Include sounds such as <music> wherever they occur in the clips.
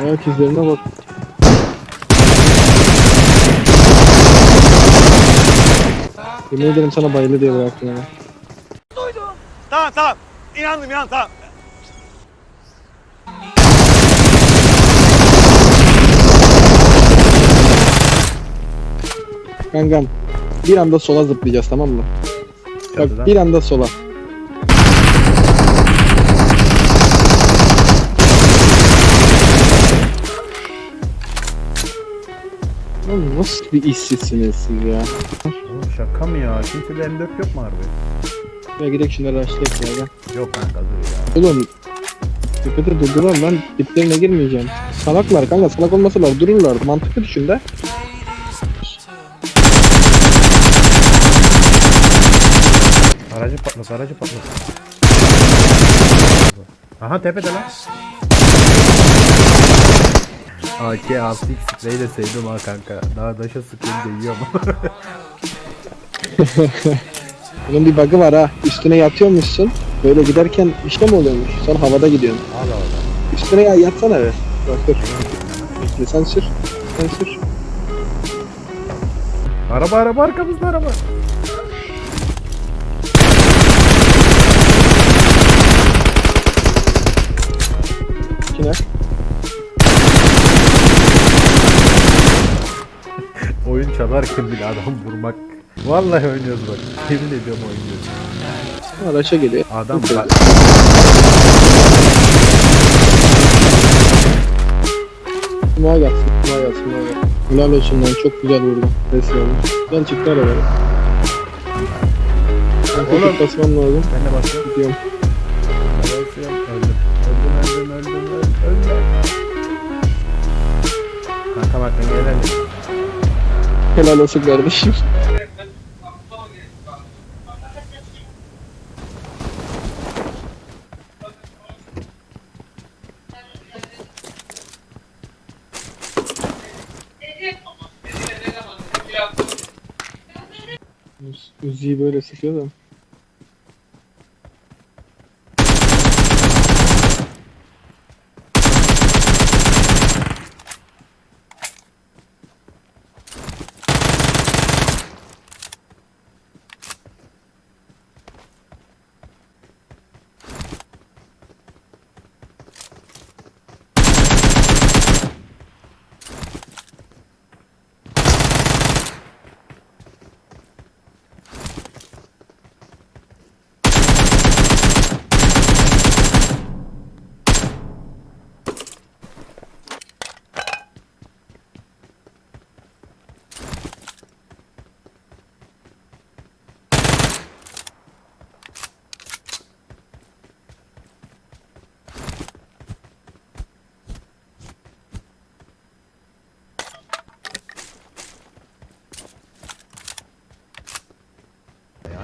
Ayak izlerine bak. Yemin ederim sana bayılı diye bıraktım onu. Tamam tamam. İnandım inan tamam. Kankam bir anda sola zıplayacağız tamam mı? Bak bir anda sola. Oğlum nasıl bir işsizsiniz siz ya? Oğlum şaka mı ya? Kimsede M4 yok mu harbi? Ya gidelim şunları açtık ya gel. Yok kanka dur ya. Oğlum Tepede durdular lan diplerine girmeyeceğim. Salaklar kanka salak olmasalar dururlardı. Mantıklı düşün de. Aracı patlat, aracı patlat. Aha tepede lan. AK 6x spreyi de sevdim ha kanka. Daha daşa da yiyorum. <laughs> Bunun bir bug'ı var ha. Üstüne yatıyormuşsun. Böyle giderken işte mi oluyormuş? Sonra havada gidiyorsun. al al. Üstüne ya yatsana be. Bak dur. Bekle sen sür. Sen sür. Araba araba arkamızda araba. İçine. Oyun çalarken bile adam vurmak. Vallahi oynuyoruz bak. Yemin ediyorum oynuyoruz. Araça geliyor. Adam bak. Smoğa gelsin. Smoğa gelsin. Smoğa gelsin. Helal olsun lan. Çok güzel. Neyse olmuş. Gel çıktı arabaya. Ben Oğlum. tekrar basmam lazım. Ben de basıyorum. Gidiyorum. Basıyorum. Öldüm. Öldüm öldüm öldüm öldüm. öldüm. Kanka bak ben gelelim. Helal olsun kardeşim. Uzi'yi böyle sıkıyor da.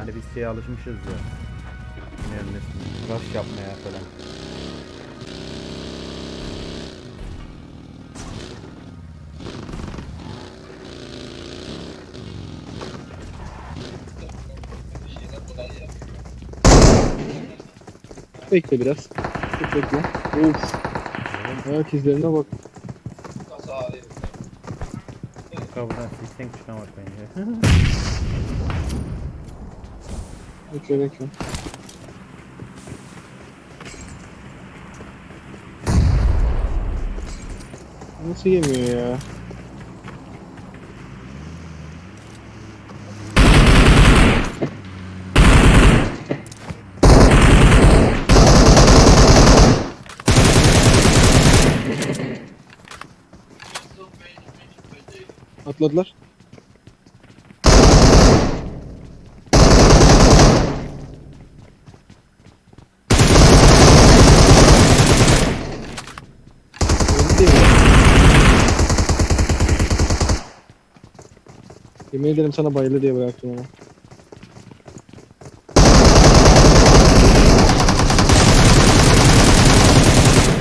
Yani biz şeye alışmışız ya. Yani rush yapmaya falan. Bekle biraz. Çok bekle. Of. Ayak izlerine bak. Kanka buradan siksen çıkamak bence. <laughs> Bekle bekle. Nasıl yemiyor ya? Atladılar. Yemin ederim sana bayılır diye bıraktım onu.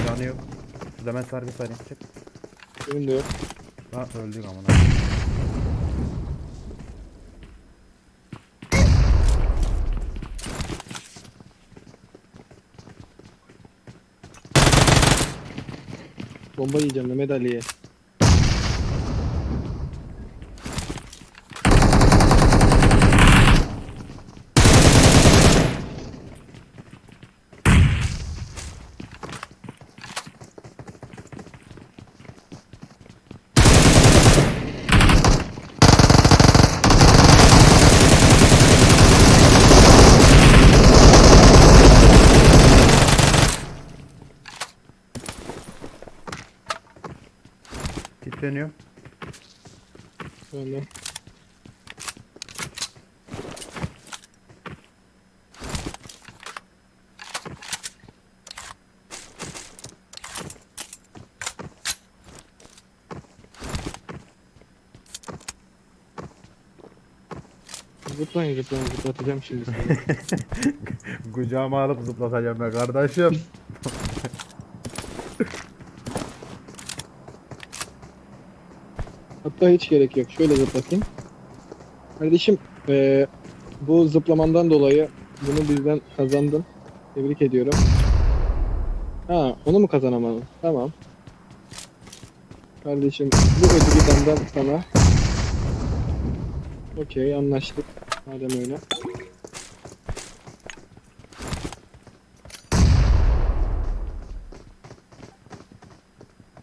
Canı yok. Şurada ben sargı sarayım. Çık. Benim de yok. Ha öldük amına. Bomba yiyeceğim Mehmet Ali'ye. Titreniyor. Böyle. Zıplayın zıplayın zıplatacağım şimdi sizi. <laughs> Kucağıma alıp zıplatacağım be kardeşim. <laughs> Hatta hiç gerek yok. Şöyle zıplatayım. Kardeşim eee, bu zıplamandan dolayı bunu bizden kazandın. Tebrik ediyorum. Ha onu mu kazanamadın? Tamam. Kardeşim bu ödülü benden sana. Okey anlaştık. Madem öyle.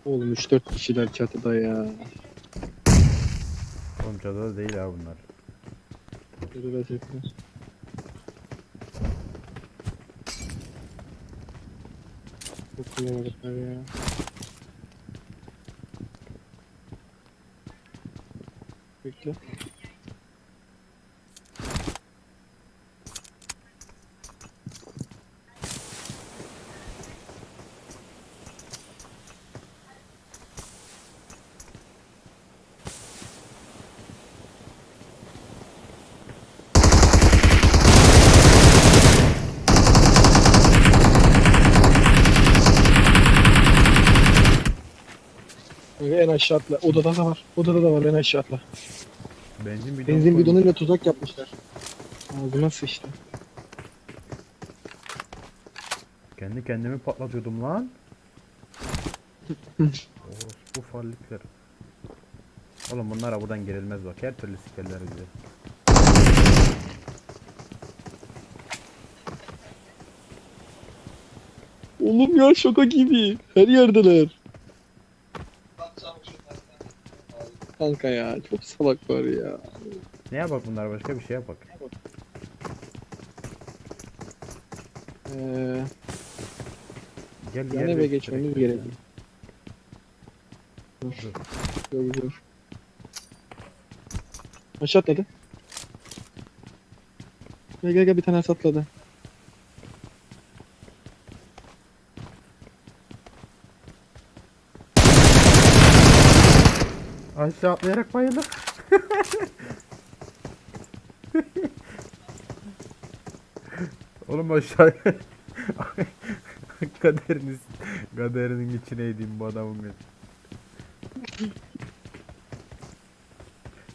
Oğlum 3-4 kişiler çatıda ya. Çatıda değil ha bunlar. Öldürecekler. Okulamadıklar ya. Bekle. Aşağı atla. Odada da var. Odada da var en aşağı atla. Benzin bidonu Benzin bidonuyla tuzak yapmışlar. Ağzıma sıçtı. Kendi kendimi patlatıyordum lan. bu fallikler. Oğlum bunlara buradan girilmez bak. Her türlü sikerler bizi. Oğlum ya şoka gibi. Her yerdeler. Kanka ya çok salak var ya. Ne yapak bunlar başka bir şey yapak. Ee, Gel yan eve geçmemiz gerekiyor. Dur. Dur dur. Aşağı atladı. Gel gel gel bir tane atladı. Aşağı atlayarak bayılır. <laughs> Oğlum aşağı <laughs> kaderiniz kaderinin içine edeyim bu adamın ben.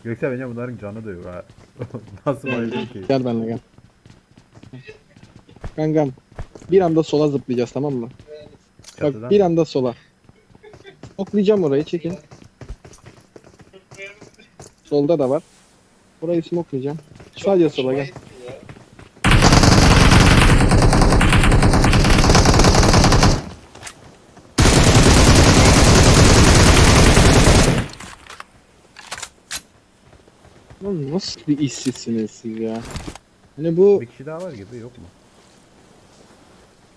Göksel bence bunların canı da yok ha. <laughs> Nasıl bayılır ki? Gel benimle gel. Kankam bir anda sola zıplayacağız tamam mı? Çatıdan Bak bir mı? anda sola. Oklayacağım orayı çekin. Solda da var. Orayı smokelayacağım. Sadece sola gel. Lan nasıl bir işsizsiniz siz ya? Hani bu Bir kişi daha var gibi yok mu?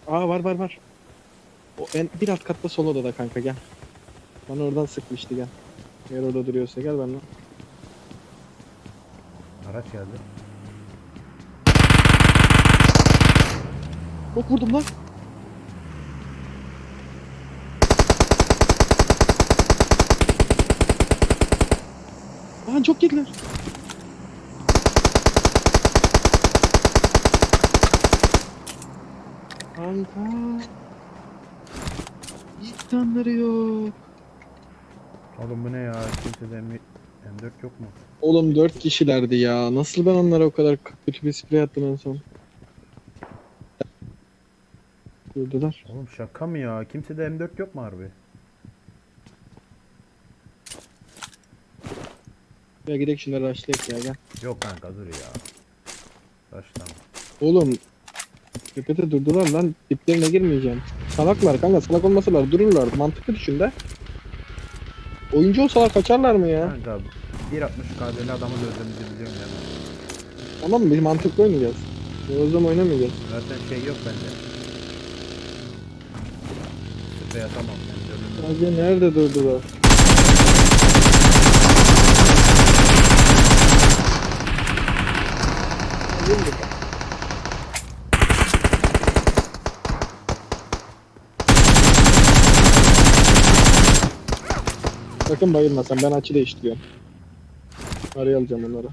Aa var var var. O en bir alt katta sol odada kanka gel. Bana oradan sıkmıştı gel. Eğer orada duruyorsa gel benimle. Araç geldi. Bak vurdum lan. Aa çok yediler. Kanka. Hiç canları yok. Oğlum bu ne ya? Kimsede M- M4 yok mu? Oğlum 4 kişilerdi ya. Nasıl ben onlara o kadar kötü bir sprey attım en son? Durdular. Oğlum şaka mı ya? Kimsede M4 yok mu harbi? Ya gidelim şimdi rushlayıp ya gel. Yok kanka dur ya. Rushlama. Oğlum. Köpete durdular lan. Diplerine girmeyeceğim. Salaklar kanka salak olmasalar dururlar. Mantıklı düşün de. Oyuncu olsalar kaçarlar mı ya? Kanka 1.60 KD'li adamı gözümüzü biliyorum yani. Tamam mı? Biz mantıklı oynayacağız. Zaman oynamayacağız. Zaten şey yok bende. Ben gözümü. Sadece nerede durdular? Sakın bayılmasan ben açı değiştiriyorum. Araya alacağım onları.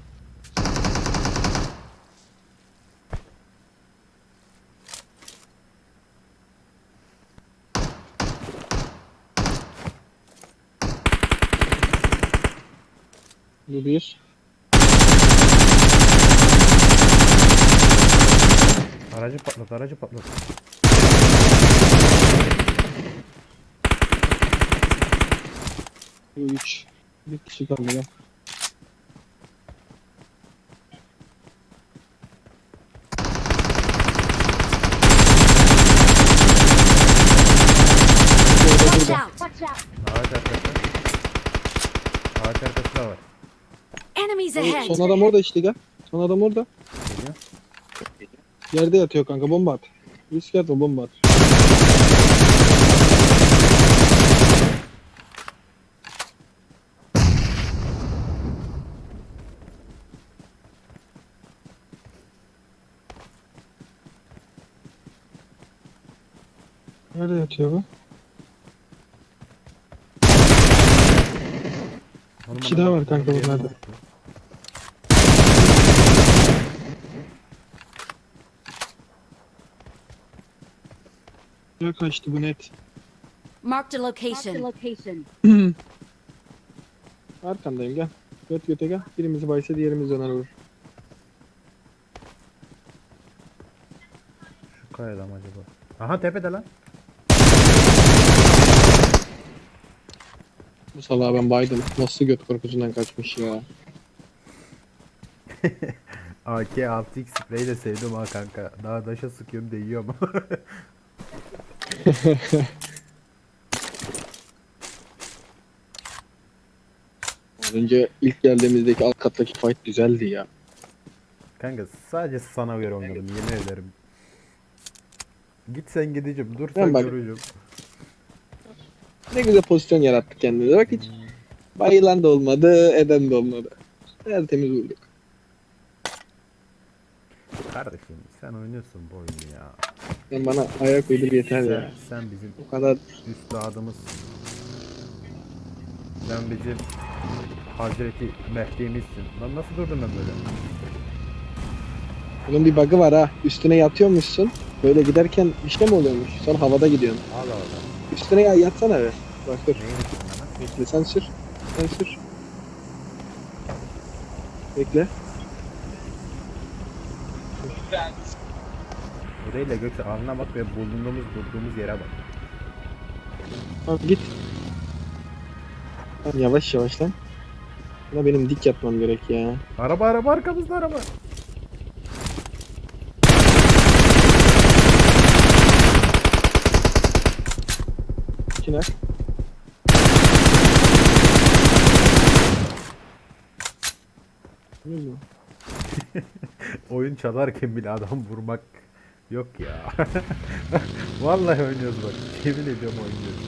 Bu bir. Aracı patlat aracı patlat. Bu üç. Bir kişi kaldı ya. Watch out! Watch out! Ağaç arkası. Ağaç arkası da var. Enemies ahead! Son adam orada işte gel. Son adam orada. Geliyor. Yerde yatıyor kanka bomba at. Risk atma bomba at. Yatıyor bu? Oğlum kişi daha var kanka bunlarda. Ya kaçtı bu net. Marked a location. <clears throat> Arkandayım gel. Göt göte gel. Birimizi baysa diğerimiz döner vurur. Şu kayada mı acaba? Aha tepede lan. Bu salağı ben baydım. Nasıl göt korkusundan kaçmış ya. <laughs> AK 6x spreyi de sevdim ha kanka. Daha daşa sıkıyorum değiyor ama. <laughs> Az önce ilk geldiğimizdeki alt kattaki fight güzeldi ya. kanka sadece sana göre oynadım yemin ederim. Git sen gideceğim. Dur Ben sen bak- göreceğim. Ne güzel pozisyon yarattık kendimize. Bak hiç bayılan da olmadı, eden de olmadı. Tertemiz vurduk. Kardeşim sen oynuyorsun bu oyunu ya. Sen bana ayak uydur yeter Sen, ya. sen bizim Bu kadar üstadımızsın. Sen bizim Hazreti Mehdi'mizsin. Lan nasıl durdum ben böyle? bunun bir bug'ı var ha. Üstüne yatıyormuşsun. Böyle giderken bir şey mi oluyormuş? Sonra havada gidiyorsun. Allah Allah. Üstüne ya yatsana be. Bak dur. Üstünde lan? Bekle sen sür. Sen sür. Bekle. Bu değil de Gökçe alnına bak ve bulunduğumuz durduğumuz yere bak. Tamam git. Lan yavaş yavaş lan. Buna benim dik yatmam gerek ya. Araba araba arkamızda araba. İkine. <laughs> Oyun çalarken bile adam vurmak yok ya. <laughs> Vallahi oynuyoruz bak. Yemin ediyorum oynuyoruz.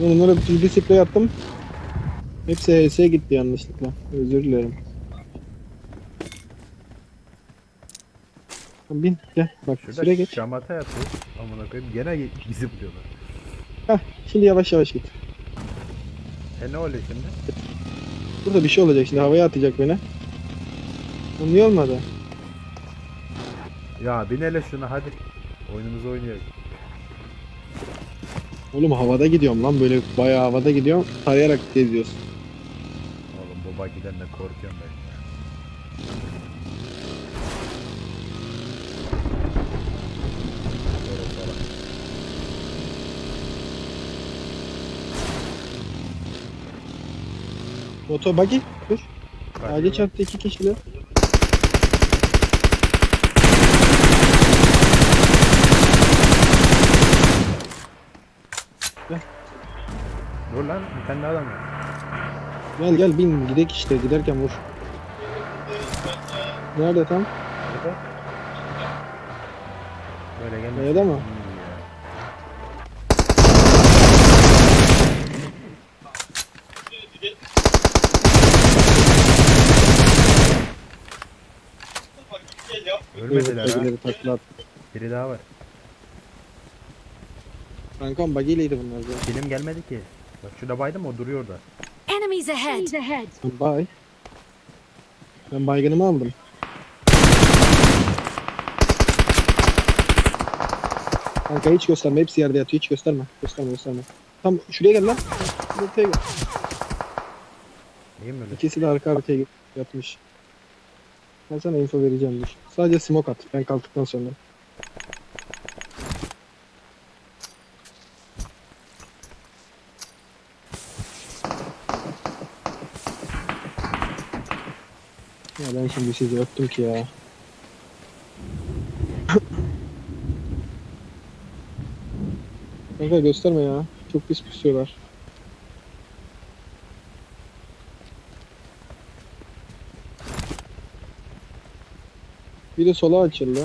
Ben onlara bir bir sprey attım. Hepsi HS'ye gitti yanlışlıkla. Özür dilerim. Bin gel bak Şurada süre geç. şamata yapıyoruz. Amına koyayım gene bizi buluyorlar. Heh, şimdi yavaş yavaş git. E ne oluyor şimdi? Burada bir şey olacak şimdi havaya atacak beni. O niye olmadı? Ya bin hele şuna hadi. Oyunumuzu oynuyoruz. Oğlum havada gidiyorum lan böyle bayağı havada gidiyorum. Tarayarak geziyoruz. Oğlum baba giden de korkuyorum ben Moto buggy dur. Ağaca çarptı iki kişiler. Dur lan bir tane daha adam var. Gel gel bin gidek işte giderken vur. Nerede tam? Burada. Böyle gelmiş. Kayada mı? İyi ya. Ölmediler ha. Buggy'leri takla attı. Biri daha var. Kankam buggy'liydi bunlar zaten. Film gelmedi ki. Bak şurada baydım o duruyor orada. Enemies ahead. ahead. Bay. Ben baygınımı aldım. Kanka hiç gösterme. Hepsi yerde yatıyor. Hiç gösterme. Gösterme gösterme. Tam şuraya gel lan. Ortaya gel. İyi mi öyle? İkisi de arka arkaya yatmış. Ben sana info vereceğim dur. Sadece smoke at. Ben kalktıktan sonra. Ya ben şimdi sizi öptüm ki ya. Kanka gösterme ya. Çok pis pusuyorlar. Bir de sola açıldı.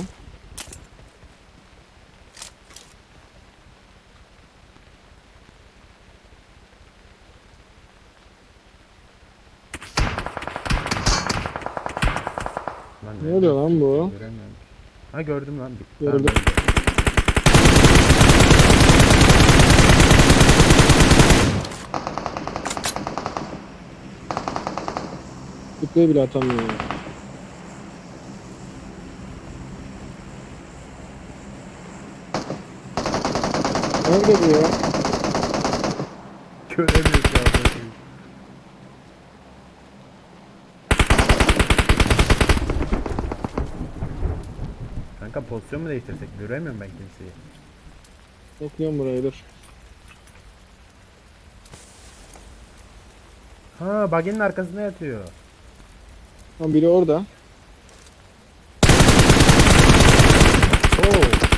Lan Ne oluyor lan bu? Göremiyorum. Ha gördüm lan. Bir- Gördüm. Tamam. Sprey bile atamıyor ya. Bu ya? Göremiyoruz bakayım. Kanka pozisyon mu değiştirsek? Göremiyorum ben kimseyi. Bakıyorum buraya dur. Ha baginin arkasında yatıyor. Lan biri orada. Oo.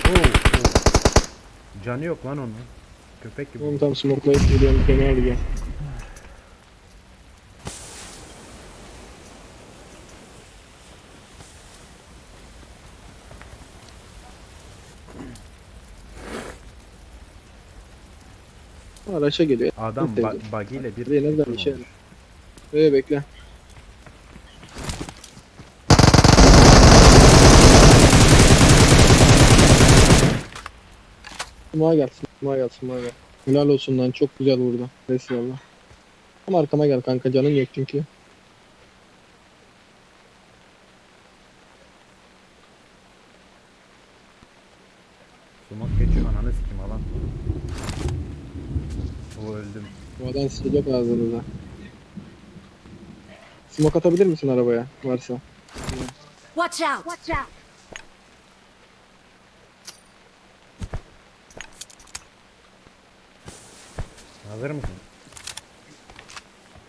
Canı yok lan onun. Köpek gibi. Oğlum tam smokelayıp geliyorum beni alıyor. Araça geliyor. Adam ba bagiyle bir nereden bir şey Ee bekle. Smoke'a gel, smoke'a gel, smoke'a gel. Helal olsun lan çok güzel vurdu. Neyse valla. Ama arkama gel kanka canın yok çünkü. Sumak geçiyor ananı sikim alan. O öldüm. Bu adam sıcak ağzınıza. Smoke atabilir misin arabaya varsa? Watch out. Watch out. Hazır mısın?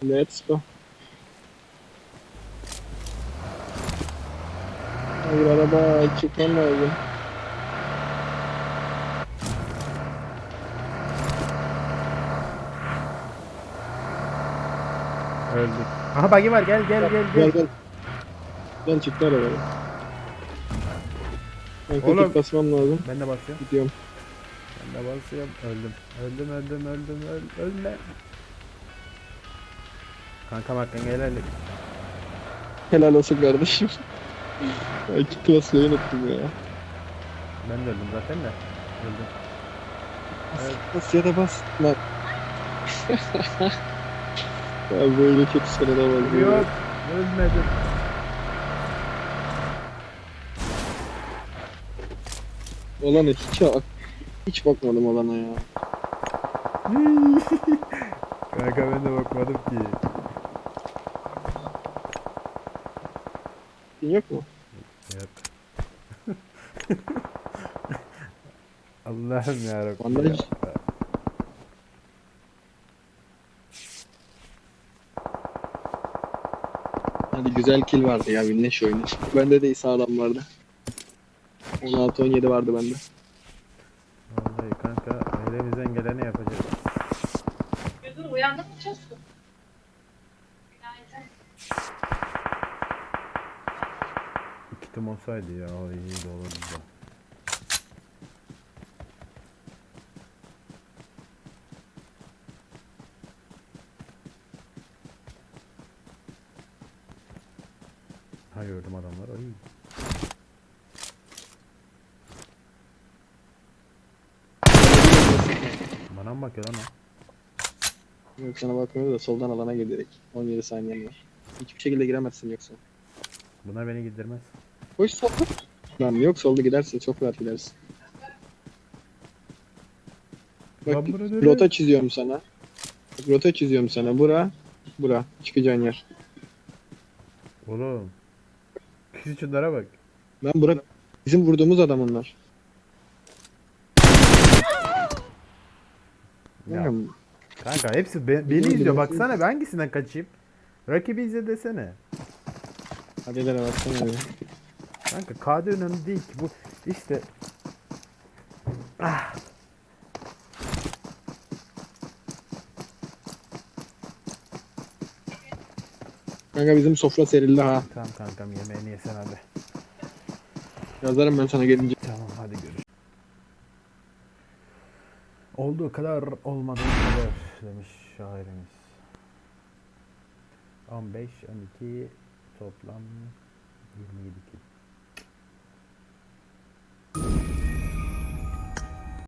Let's go. Hayır araba çıkmam lazım. Öldük. Aha bagi var gel gel gel Gel gel. gel. Gel çıktı arabaya. Ben Oğlum. köpek basmam lazım. Ben de basıyorum. Gidiyorum. Ben de basıyorum. Öldüm. Öldüm öldüm öldüm öl ölme. Kankam hakkın helal et. Helal olsun kardeşim. Ay iki klasayı unuttum ya. Ben de öldüm zaten de. Öldüm. Evet. Bas ya da bas. Lan. <laughs> ya böyle kötü sarılamaz. Yok. Ölmedim. Olana hiç hiç bakmadım olana ya. <laughs> Kanka ben de bakmadım ki. Yok mu? Yok. <laughs> Allah'ım yarabbim. Bandaj. ya. güzel kill vardı ya Winleş oyunu. Bende de İsa adam vardı. 16-17 vardı bende. Gözün uyandın mı Çaskın? Günaydın. Kitim olsaydı ya o iyi de olurdu da. Ha gördüm adamlar. Ay. Bana mı bakıyor lan o? Yok sana bakmıyor da soldan alana gir direkt. 17 saniyen var. Hiçbir şekilde giremezsin yoksa. Buna beni gittirmez. Koş solda. Lan yok solda gidersin çok rahat gidersin. Bak Lan bura nereye? rota çiziyorum sana. Bak, rota çiziyorum sana. Bura, bura. Çıkacağın yer. Oğlum. Şu şunlara bak. Ben bura bizim vurduğumuz adam onlar. Ya, Ya. Kanka hepsi be- beni izliyor. Baksana ben hangisinden kaçayım? Rakibi izle desene. Hadi baksana abi. Kanka KD önemli değil ki bu işte ah. Kanka bizim sofra serildi ha. Tamam kankam yemeğini yesen hadi. Yazarım ben sana gelince. Tamam hadi görüş. Olduğu kadar olmadığı kadar demiş şairimiz. 15 12 toplam 27 kill.